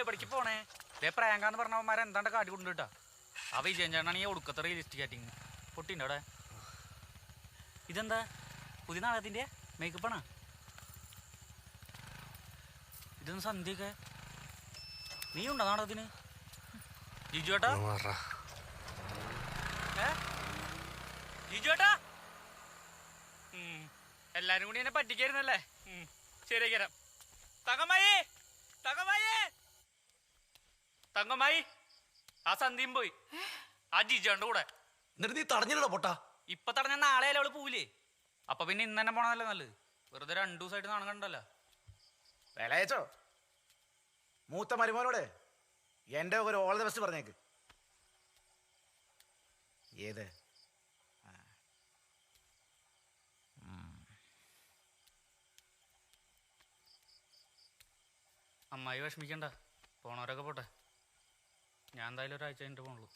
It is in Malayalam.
എവിടേക്ക് പോണേ. ഇതേ പ്രാങ്കാന്ന് പറഞ്ഞവന്മാരെ എന്താണ്ട് കാട്ടി കൊണ്ടുട്ടാ ആ വിജയൻ ചേട്ടനാണ് ഈ ഒടുക്കത്തെ റിയലിസ്റ്റിക് ആറ്റിങ് പൊട്ടിന്റെ അവിടെ? ഇതെന്താ? പുതിയ നാളത്തിന്റെ മേക്കപ്പാണോ ഇതൊന്ന് സന്ധ്യയൊക്കെ? നീ ഉണ്ടോ നാടകത്തിന്? ജിജു ഏട്ടാ? ജിജു ഏട്ടാ? എല്ലാരും കൂടി എന്നെ പറ്റിക്കായിരുന്നല്ലേ. ശരിയാക്കാം തകമായി തങ്കമ്മായി തങ്കമ്മായി ആ സന്ധ്യയും പോയി ആ ജിജോന്റെ കൂടെ. എന്നിട്ട് നീ തടഞ്ഞില്ലടാ പൊട്ടാ. ഇപ്പൊ തടഞ്ഞ നാളെ അല്ലേ അവൾ പോവില്ലേ? അപ്പൊ പിന്നെ ഇന്ന് തന്നെ പോണതല്ലേ നല്ലത്. വെറുതെ രണ്ടു ദിവസമായിട്ട് നാണം കണ്ടല്ലോ വിലയച്ചോ മൂത്ത മരുമോനോടെ എന്റെ ഒരു ഓൾ ദ ബെസ്റ്റ് പറഞ്ഞേക്ക്. ഏത്? ആ. അമ്മായി വിഷമിക്കണ്ട. പോണവരൊക്കെ പോട്ടെ. ഞാൻ എന്തായാലും ഒരാഴ്ച കഴിഞ്ഞിട്ട് പോണുള്ളൂ.